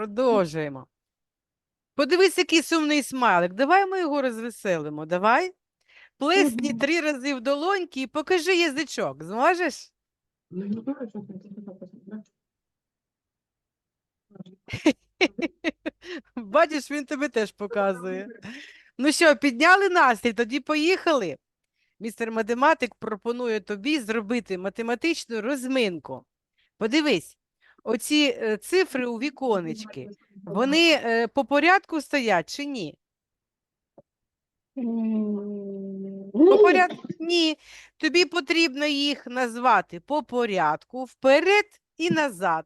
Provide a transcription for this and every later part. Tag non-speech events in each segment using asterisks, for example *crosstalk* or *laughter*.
Продовжуємо. Подивись, який сумний смайлик. Давай ми його розвеселимо. Давай. Плесні три рази в долоньки і покажи язичок. Зможеш? Ну? *laughs* Бачиш, він тобі теж показує. Ну що, підняли настрій, тоді поїхали. Містер математик пропонує тобі зробити математичну розминку. Подивись, оці е, цифри у віконечки, вони е, по порядку стоять чи ні? По порядку? Ні. Тобі потрібно їх назвати по порядку, вперед і назад.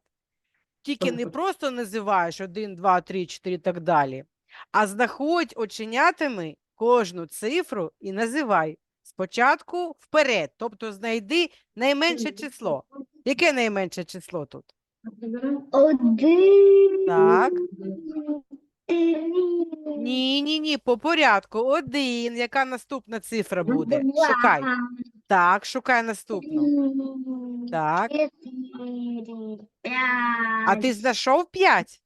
Тільки не просто називаєш 1, 2, 3, 4 і так далі, а знаходь оченятами кожну цифру і називай. Спочатку вперед, тобто знайди найменше число. Яке найменше число тут? Один. Так. Ні, ні, ні, по порядку. Один. Яка наступна цифра буде? Два. Шукай. Так, шукай наступну. Так. Чотири. А ти знайшов п'ять?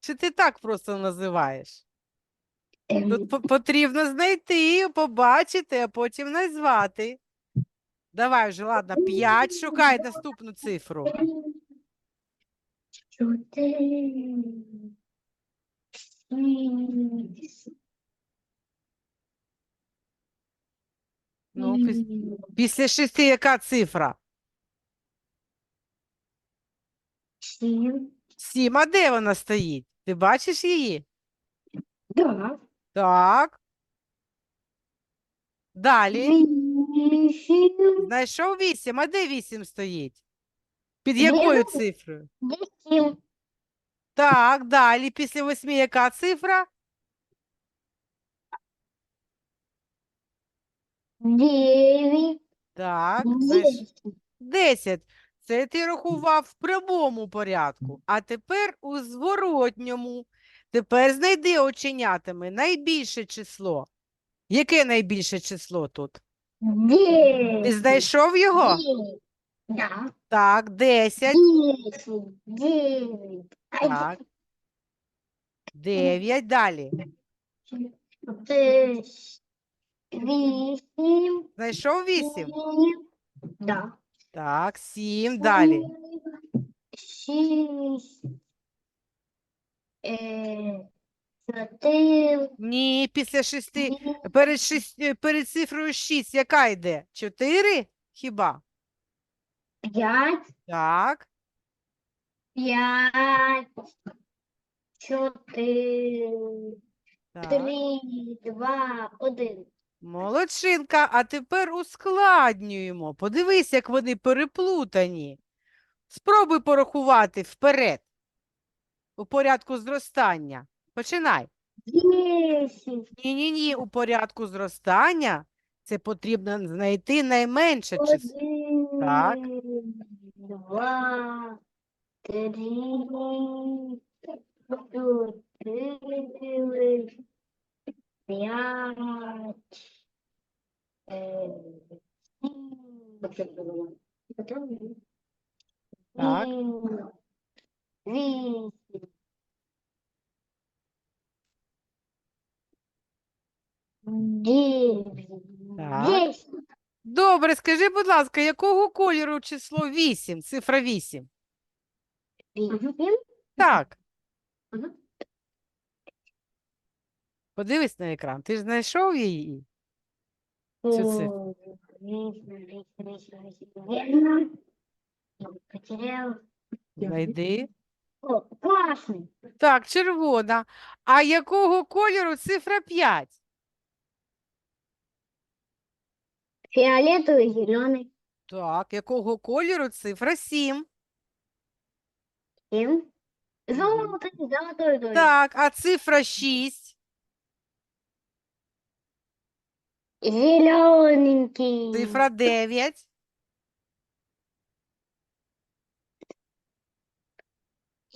Чи ти так просто називаєш? Ем, Тут по- потрібно знайти, побачити, а потім назвати. Давай вже, ладно, п'ять. Шукай наступну цифру. Чотири. Шість. Ну, піс- після шести яка цифра? Сім. Сім. А де вона стоїть? Ти бачиш її? Да. Так. Далі. Вісім. Знайшов вісім. А де вісім стоїть? Під якою Вісім. цифрою? Вісім. Так, далі. Після восьми яка цифра? Дев'ять. Так. Десять. Десять. Це ти рахував в прямому порядку, а тепер у зворотньому. Тепер знайди оченятами найбільше число. Яке найбільше число тут? Ти Дев'ять. знайшов його? Дев'ять. Да. Так, 10, Десять. Дев'ять. так. 9, далі. Десять. Вісім. Знайшов 8? Сім. Да. Так, 7, далі. Шість. Е, Чотири. Ні, після 6, перед, шість, перед цифрою 6, яка йде? 4? Хіба? П'ять. Так, П'ять. Чотири. так. Три. Два. Один. Молодчинка, а тепер ускладнюємо. Подивись, як вони переплутані. Спробуй порахувати вперед у порядку зростання. Починай. Десять. Ні-ні-ні, у порядку зростання це потрібно знайти найменше число. Один. Так. Два. Три. Чотири. П'ять. е, сім. Так. Вісім. Вісім. Дев'ять. Так. Десять. Добре, скажи, будь ласка, якого кольору число 8, цифра 8? Вісім. Так. Мгм. Подивись на екран. Ти ж знайшов її? Цю цифру. О, Вісім, вісім, вісім, вісім. Вірно. Я потеряла. Знайди. О, класний. Так, червона. А якого кольору цифра 5? Фіолетовий, зелений. Так, якого кольору цифра 7? Сім. Золотий, золотой, той. Так, а цифра 6? Зелененький. Цифра 9?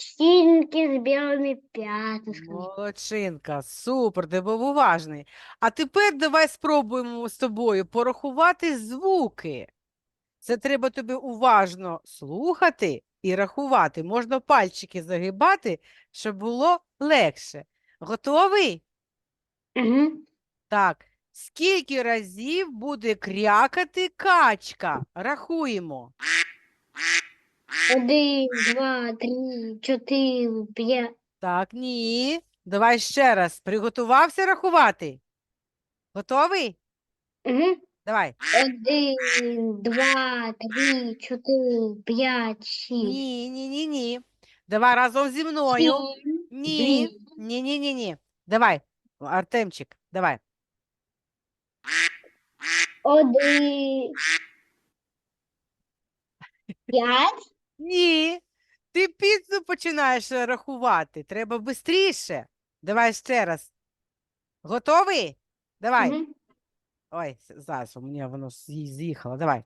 Синенький з білими п'ятнишками. Молодчинка, супер, ти був уважний. А тепер давай спробуємо з тобою порахувати звуки. Це треба тобі уважно слухати і рахувати. Можна пальчики загибати, щоб було легше. Готовий? Угу. Так. Скільки разів буде крякати качка? Рахуємо. Один, два, три, чотири, п'ять. Так, ні. Давай ще раз. Приготувався рахувати? Готовий? Угу. Давай. Один, два, три, чотири, п'ять, шість. Ні, ні, ні, ні. Давай разом зі мною. сім, Ні. Ні, ні, ні, ні. Давай, Артемчик, давай. Один. П'ять. Ні. Ти піцу починаєш рахувати. Треба швидше. Давай ще раз. Готовий? Давай. Мгм. Ой, с- зараз у мене воно з'ї- з'їхало. Давай.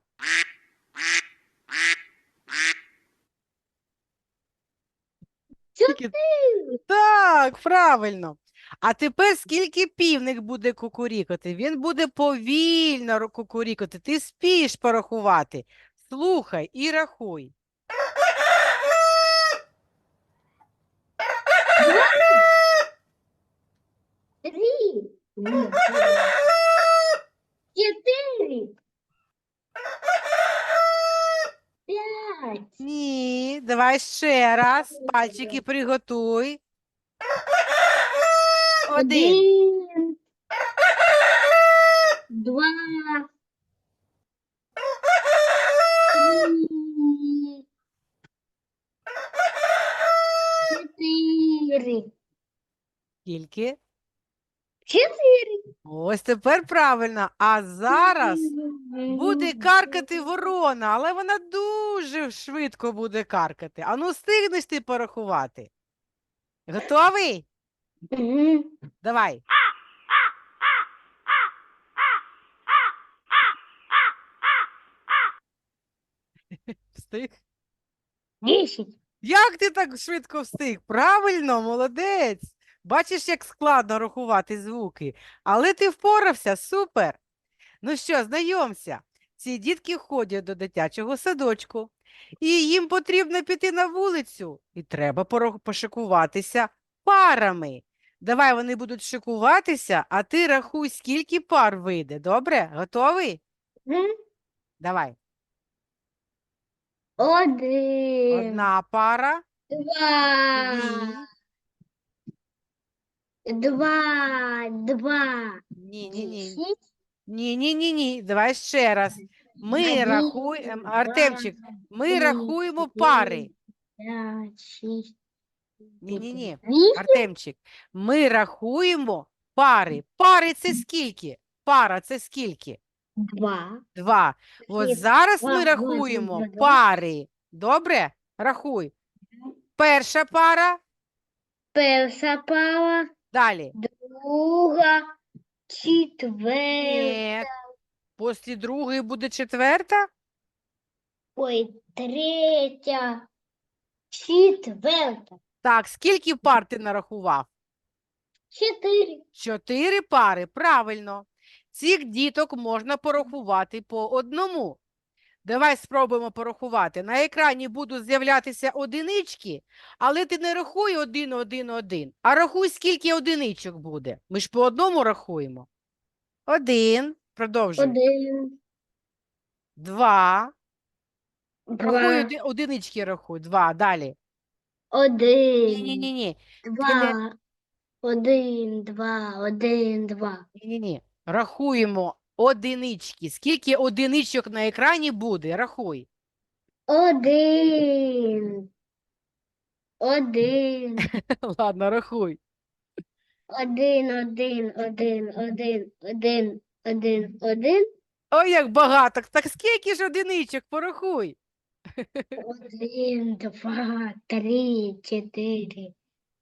Скільки- Так, правильно. А тепер скільки півник буде кукурікати? Він буде повільно ро- кукурікати. Ти спієш порахувати. Слухай і рахуй. Три. Ні, Чотири. П'ять. Ні, давай ще раз. Пальчики приготуй. Один. Один. Два. Три. Чотири. Скільки? Чотири. Ось тепер правильно. А зараз буде каркати ворона, але вона дуже швидко буде каркати. Ану, встигнеш ти порахувати. Готовий? Давай. *laughs* Встиг? Десять. Як ти так швидко встиг? Правильно, молодець. Бачиш, як складно рахувати звуки, але ти впорався, супер. Ну що, знайомся. Ці дітки ходять до дитячого садочку, і їм потрібно піти на вулицю, і треба пошикуватися парами. Давай вони будуть шикуватися, а ти рахуй, скільки пар вийде. Добре? Готовий? Мгм. Давай. Один. Одна пара. Два. Дві. Два. Два. Ні, ні, ні. Десять. Ні, ні, ні, ні. Давай ще раз. Ми Один, рахуємо, два, Артемчик, ми три, рахуємо пари. П'ять, шість. Ні, ні, ні. Вісім. Артемчик, ми рахуємо пари. Пари це скільки? Пара це скільки? Два. Два. От зараз два, ми два, рахуємо два, два. пари. Добре? Рахуй. Перша пара, Перша пара. Далі. Друга. Четверта. Ні. Після другої буде четверта. Ой, третя. Четверта. Так, скільки пар ти нарахував? Чотири. Чотири пари, правильно. Цих діток можна порахувати по одному. Давай спробуємо порахувати. На екрані будуть з'являтися одинички, але ти не рахуй один, один, один, а рахуй, скільки одиничок буде. Ми ж по одному рахуємо. Один, продовжуй. Один. Два. Рахуй оди- одинички рахуй. Два. Далі. Один. Ні-ні-ні. Два. Один, два, один, два. Ні-ні-ні. Рахуємо одинички. Скільки одиничок на екрані буде? Рахуй. Один. Один. *laughs* Ладно, рахуй. Один, один, один, один, один, один, один. Ой, як багато. Так скільки ж одиничок? Порахуй. Один, два, три, чотири,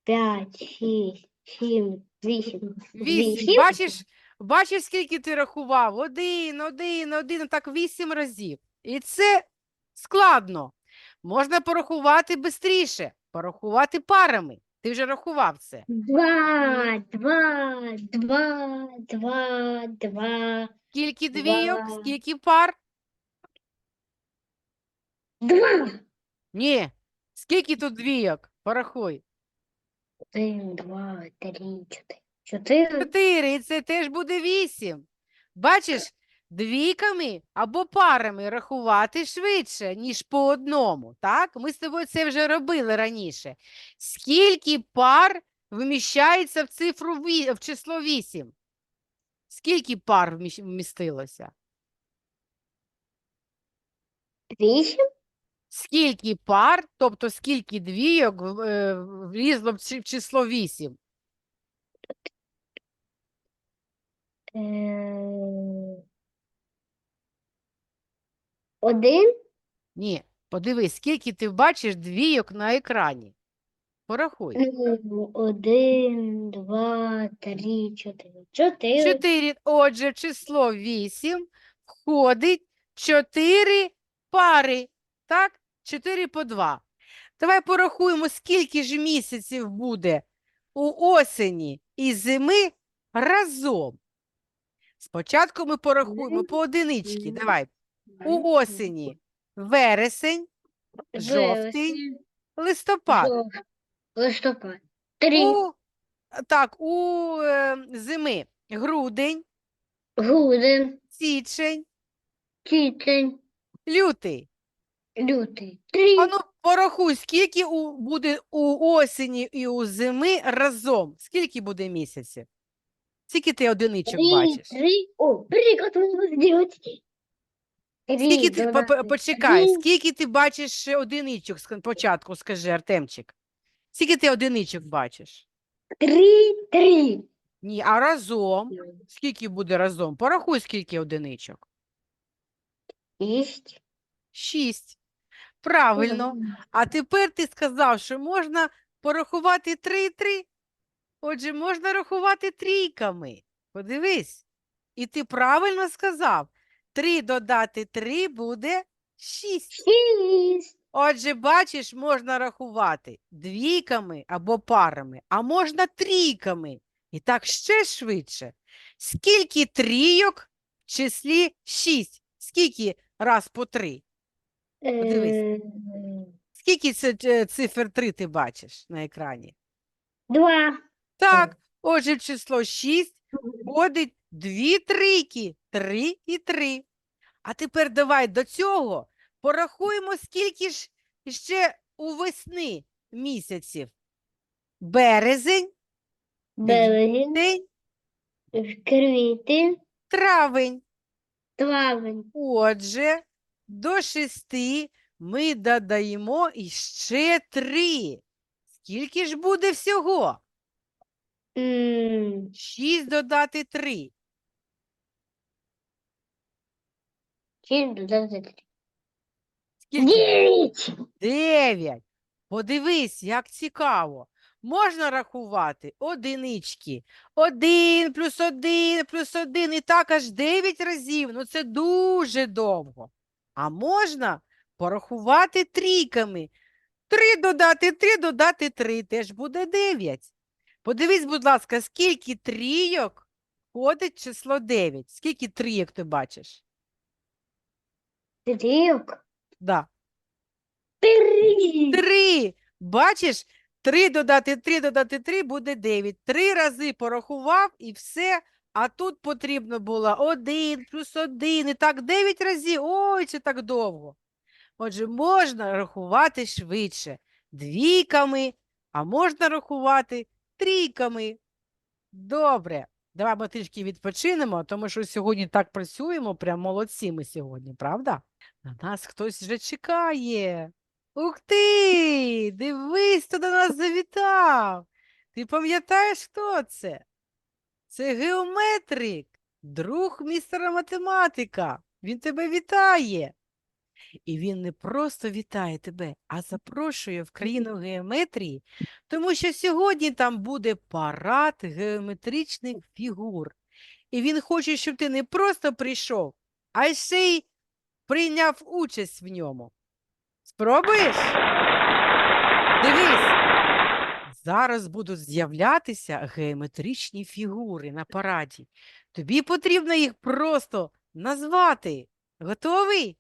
п'ять, шість, сім, вісім. Вісім. Бачиш, бачиш, скільки ти рахував? Один, один, один, так вісім разів. І це складно. Можна порахувати швидше, порахувати парами. Ти вже рахував це. Два, два, два, два, два, Скільки двійок, Два. скільки пар? два. Ні, Скільки тут двійок? Порахуй. Один, два, три, чотири. Чотири. Чотири, і це теж буде вісім. Бачиш, двійками або парами рахувати швидше, ніж по одному. Так? Ми з тобою це вже робили раніше. Скільки пар вміщається в цифру ві- в число вісім? Скільки пар вміщ- вмістилося? Вісім? скільки пар, тобто скільки двійок е, влізло в число вісім? Один. Ні, подивись, скільки ти бачиш двійок на екрані. Порахуй. Ну, Один, два, три, чотири. Чотири. Чотири. Отже, в число вісім входить чотири пари. Так? Чотири по два. Давай порахуємо, скільки ж місяців буде у осені і зими разом. Спочатку ми порахуємо по одинички. два, Давай. У осені вересень, жовтий, Вересень, листопад. Листопад. Три. У, так, у е, зими грудень, Грудень. січень, Квітень. лютий. Лютий. Три. Ану, порахуй, скільки у, буде у осені і у зими разом? Скільки буде місяців? Скільки ти одиничок бачиш? Три. О, приказ можна зробити. Скільки ти, по- по- почекай, скільки ти бачиш одиничок спочатку, скажи, Артемчик. Скільки ти одиничок бачиш? Три. Три. Ні, а разом? Скільки буде разом? Порахуй, скільки одиничок. Шість. Шість. Правильно. А тепер ти сказав, що можна порахувати три і три. Отже, можна рахувати трійками. Подивись. І ти правильно сказав. Три додати три буде шість. Шість. Отже, бачиш, можна рахувати двійками або парами, а можна трійками. І так ще швидше. Скільки трійок в числі шість? Скільки раз по три? Подивись. Скільки е, цифр 3 ти бачиш на екрані? Два. Так, отже, в число 6 входить дві трійки, 3 і 3. А тепер давай до цього порахуємо, скільки ж ще у весни місяців. Березень, Березень. Квітень. травень. Травень. Отже, до шести ми додаємо іще три. Скільки ж буде всього? М, 6 додати 3. Шість додати три. Скільки? Дев'ять. 9. Подивись, як цікаво. Можна рахувати одинички. 1 плюс 1 плюс 1 і так аж 9 разів. Ну це дуже довго. А можна порахувати трійками. 3 додати 3 додати 3 теж буде 9. Подивись, будь ласка, скільки трійок входить число 9. Скільки трійок ти бачиш? Трійок. Да. Три. Три. Бачиш, три додати три додати три буде дев'ять. Три рази порахував і все. А тут потрібно було один плюс один. І так дев'ять разів. Ой, це так довго. Отже, можна рахувати швидше двійками, а можна рахувати трійками. Добре. Давай ми трішки відпочинемо, тому що сьогодні так працюємо, прям молодці ми сьогодні, правда? На нас хтось вже чекає. Ух ти! Дивись, хто до нас завітав. Ти пам'ятаєш, хто це? Це геометрик, друг містера математика. Він тебе вітає. І він не просто вітає тебе, а запрошує в країну геометрії, тому що сьогодні там буде парад геометричних фігур. І він хоче, щоб ти не просто прийшов, а ще й прийняв участь в ньому. Спробуєш? Дивись. Зараз будуть з'являтися геометричні фігури на параді. Тобі потрібно їх просто назвати. Готовий?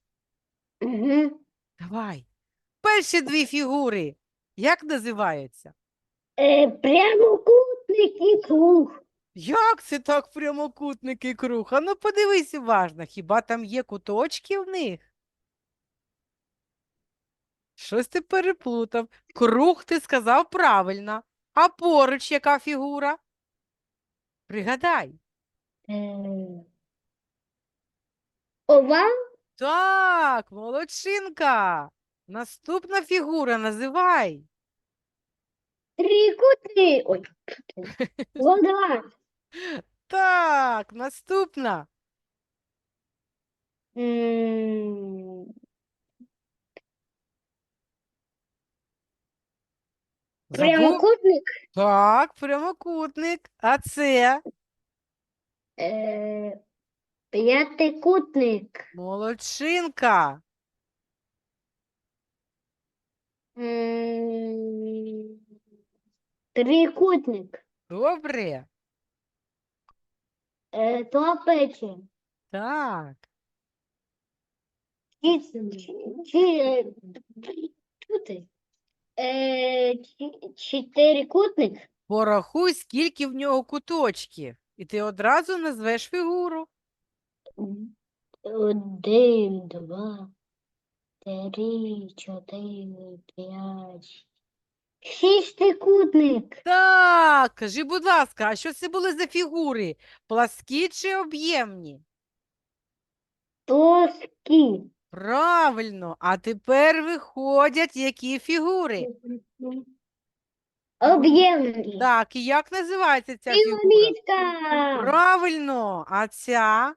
Угу. Давай. перші дві фігури як називаються? Е, прямокутник і круг. Як це так прямокутник і круг? А ну подивись уважно, хіба там є куточки в них? Щось ти переплутав. Круг ти сказав правильно. А поруч яка фігура? Пригадай. Е, овал. Так, молодчинка. Наступна фігура називай. Трикутник. Ой. Квадрат. *laughs* Так, наступна. М, Забув? Прямокутник. Так, прямокутник. А це Е, п'ятикутник. молодчинка. М, Трикутник. Добре. Е, трапеція. Так. Чи- чи- Чути? Е, чи- Чотирикутник. Порахуй, скільки в нього куточків, і ти одразу назвеш фігуру. Один, два, три, чотири, п'ять. Шістикутник. Так, кажи, будь ласка, а що це були за фігури? Пласкі чи об'ємні? Плоский. Правильно, а тепер виходять які фігури? Об'ємний. Так, і як називається ця фігура? Пірамідка. Правильно, а ця?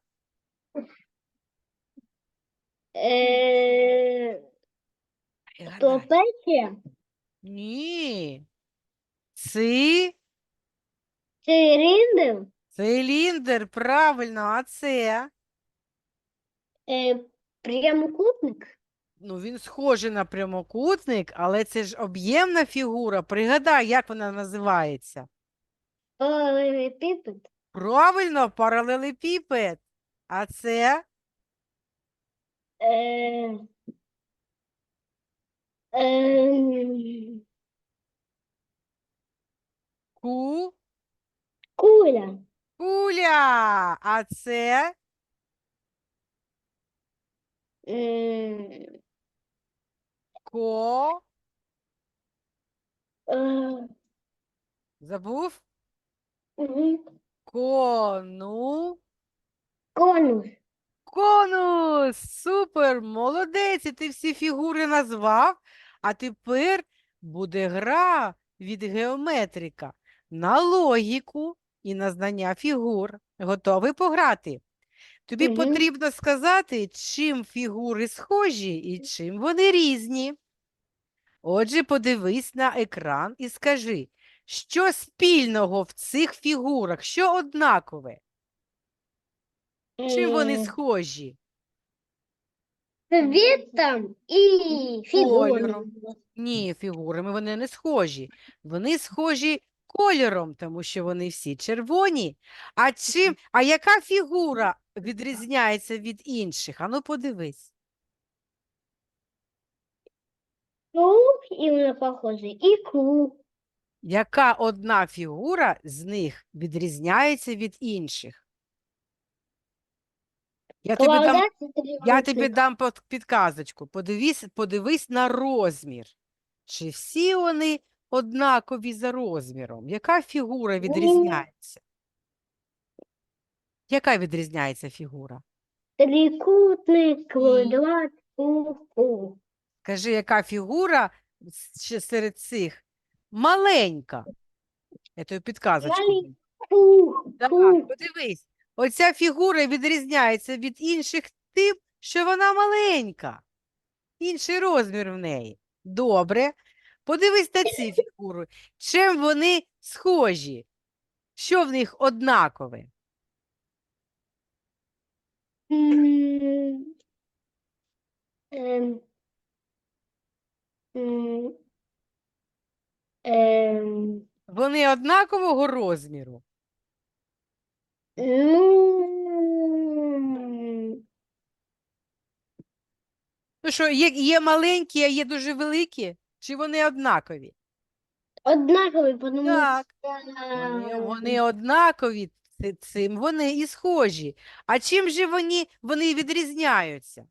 Е, Пригадай. Ні. Ци, Циліндр. циліндр, правильно, а це? Е, Прямокутник. Ну, він схожий на прямокутник, але це ж об'ємна фігура. Пригадай, як вона називається. Паралелепіпед. Правильно, паралелепіпед. А це Е, ем, ку, Куля. куля. А це М, ко. е, Забув? мгм. Кону. Конус. Конус! Супер! Молодець! І ти всі фігури назвав. А тепер буде гра від геометрика на логіку і на знання фігур. Готовий пограти? Тобі Мгм. потрібно сказати, чим фігури схожі і чим вони різні. Отже, подивись на екран і скажи, що спільного в цих фігурах, що однакове? Чим вони схожі? Цветом і фігуром. Ні, фігурами вони не схожі. Вони схожі кольором, тому що вони всі червоні. А чим, а яка фігура відрізняється від інших? Ану, подивись. Круг і вона похожа, і круг. Яка одна фігура з них відрізняється від інших? Я тобі дам, я тобі дам под- підказочку. Подивись, подивись на розмір. Чи всі вони однакові за розміром? Яка фігура відрізняється? Яка відрізняється фігура? Трикутник, квадрат, круг. Кажи, яка фігура с- ще серед цих маленька? Я тобі підказочку. Малень- дам. Круг, Так, круг. подивись. Оця фігура відрізняється від інших тим, що вона маленька. Інший розмір в неї. Добре. Подивись на ці фігури. Чим вони схожі? Що в них однакове? Ем, ем, Вони однакового розміру? Ну, Ну що, є, є маленькі, а є дуже великі? Чи вони однакові? Однакові, тому Так. що Вони, вони однакові цим, вони і схожі. А чим же вони, вони відрізняються?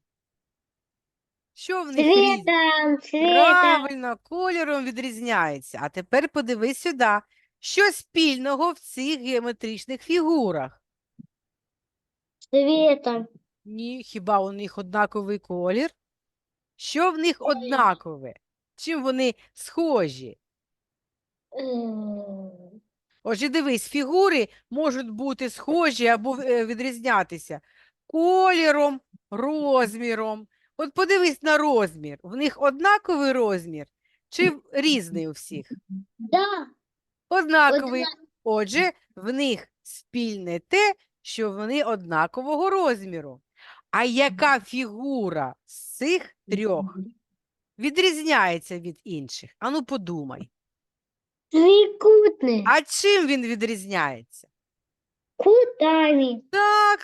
Що в них різне? цвітом, цвітом, Правильно, кольором відрізняється. А тепер подивись сюди. Що спільного в цих геометричних фігурах? цвітом. Ні, хіба у них однаковий колір? Що в них однакове? Чим вони схожі? Ем, Отже, дивись, фігури можуть бути схожі або е, відрізнятися кольором, розміром. От подивись на розмір. В них однаковий розмір чи різний у всіх? Да, Однаковий. Отже, в них спільне те, що вони однакового розміру. А яка фігура з цих трьох відрізняється від інших? Ану подумай. трикутний, А чим він відрізняється? кутами, Так,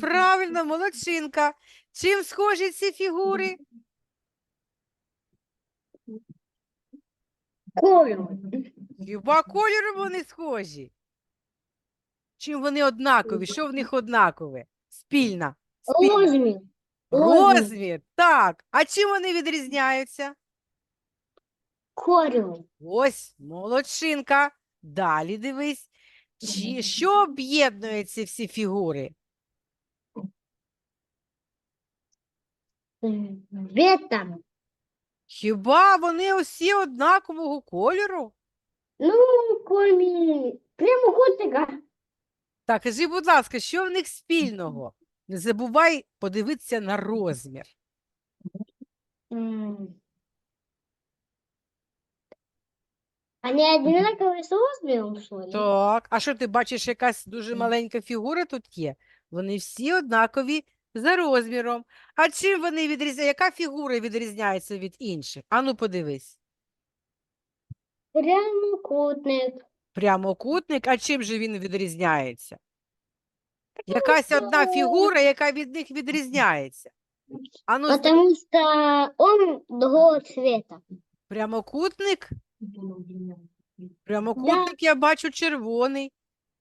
правильно, молодчинка. Чим схожі ці фігури? кольором. Хіба кольором вони схожі? Чим вони однакові? Що в них однакове? Спільна. Спільна. Розмір. розмір. Так. А чим вони відрізняються? Кольором. Ось, молодчинка. Далі дивись. Чи, що об'єднує ці всі фігури? Цвітом. Хіба вони усі однакового кольору? Ну, кроме прямокутника. Так, кажи, будь ласка, що в них спільного? Не забувай подивитися на розмір. М. Они одинаковые с размером, что ли? Так, а що ти бачиш, якась дуже маленька фігура тут є? Вони всі однакові за розміром. А чим вони відрізняються? Яка фігура відрізняється від інших? Ану, подивись. Прямокутник. Прямокутник, а чим же він відрізняється? Якась одна фігура, яка від них відрізняється. Зна- Потому что он другого цвета. прямокутник? Прямокутник я бачу червоний,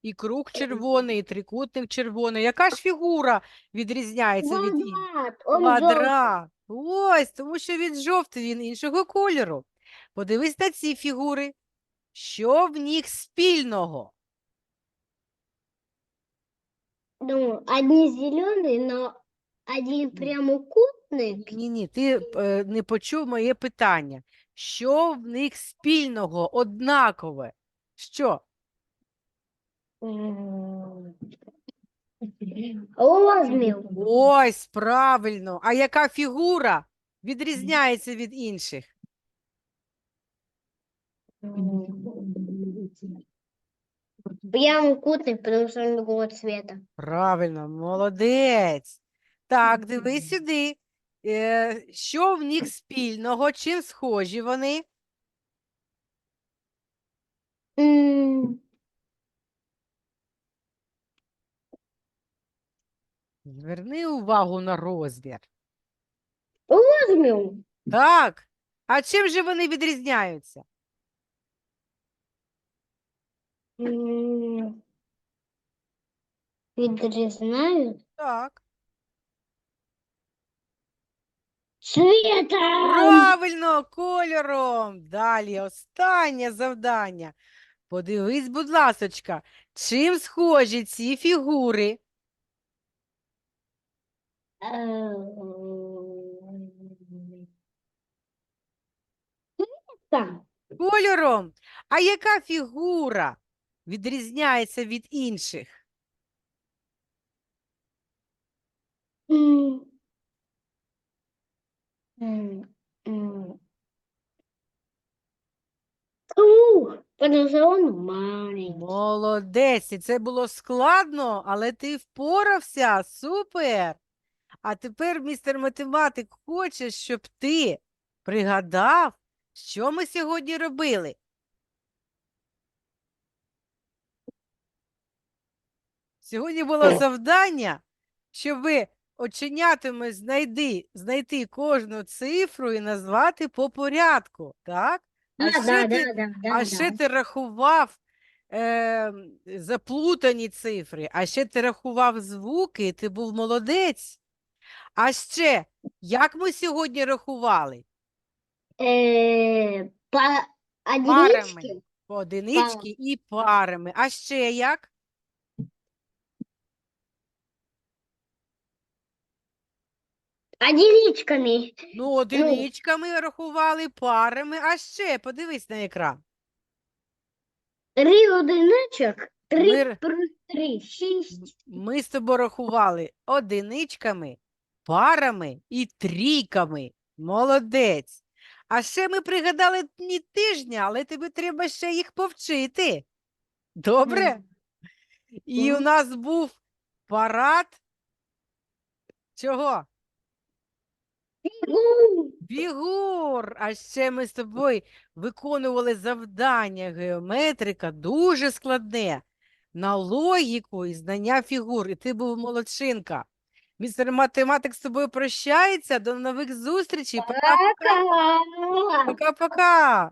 і круг червоний, і трикутник червоний. Яка ж фігура відрізняється від інших? Квадрат. Он. Квадрат. Ось, тому що він жовтий, він іншого кольору. Подивись на ці фігури. Що в них спільного? Ну, одни зеленые, но один прямокутник. Ні, ні, ти е, не почув моє питання. Що в них спільного, однакове? Що? Розмір. Ось, правильно. А яка фігура відрізняється від інших? Прямокутник, потому что он другого цвета. Правильно, молодець. Так, дивись сюди. Е, що в них спільного? Чим схожі вони? М, Зверни увагу на розмір. Розмір. Так. А чим же вони відрізняються? М, Відрізняють. Так. Цветом. Правильно, кольором. Далі останнє завдання. Подивись, будь ласочка, чим схожі ці фігури? Ем, Кольором. А яка фігура відрізняється від інших? Что он маленький. Молодець, і це було складно, але ти впорався. Супер. А тепер містер математик хоче, щоб ти пригадав, що ми сьогодні робили. Сьогодні було завдання, щоб ви оченятами знайди, знайти кожну цифру і назвати по порядку, так? А Да, ще да, ти, да, да, а да, ще ти рахував е, заплутані цифри, а ще ти рахував звуки, і ти був молодець. А ще, як ми сьогодні рахували? Э, По Парами. одиничке? По одинички і парами. А ще як? Одиничками. Ну, одиничками рахували, парами, а ще подивись на екран. Три одиничок. Три Ми- плюс три. Шість. Ми з тобою рахували одиничками, парами і трійками. Молодець. А ще ми пригадали дні тижня, але тобі треба ще їх повчити. Добре? І у нас був парад. Чого? Фігур. А ще ми з тобою виконували завдання геометрика дуже складне на логіку і знання фігур. І ти був молодчинка. Містер математик з тобою прощається. До нових зустрічей. Пока-пока. Пока. Пока-пока.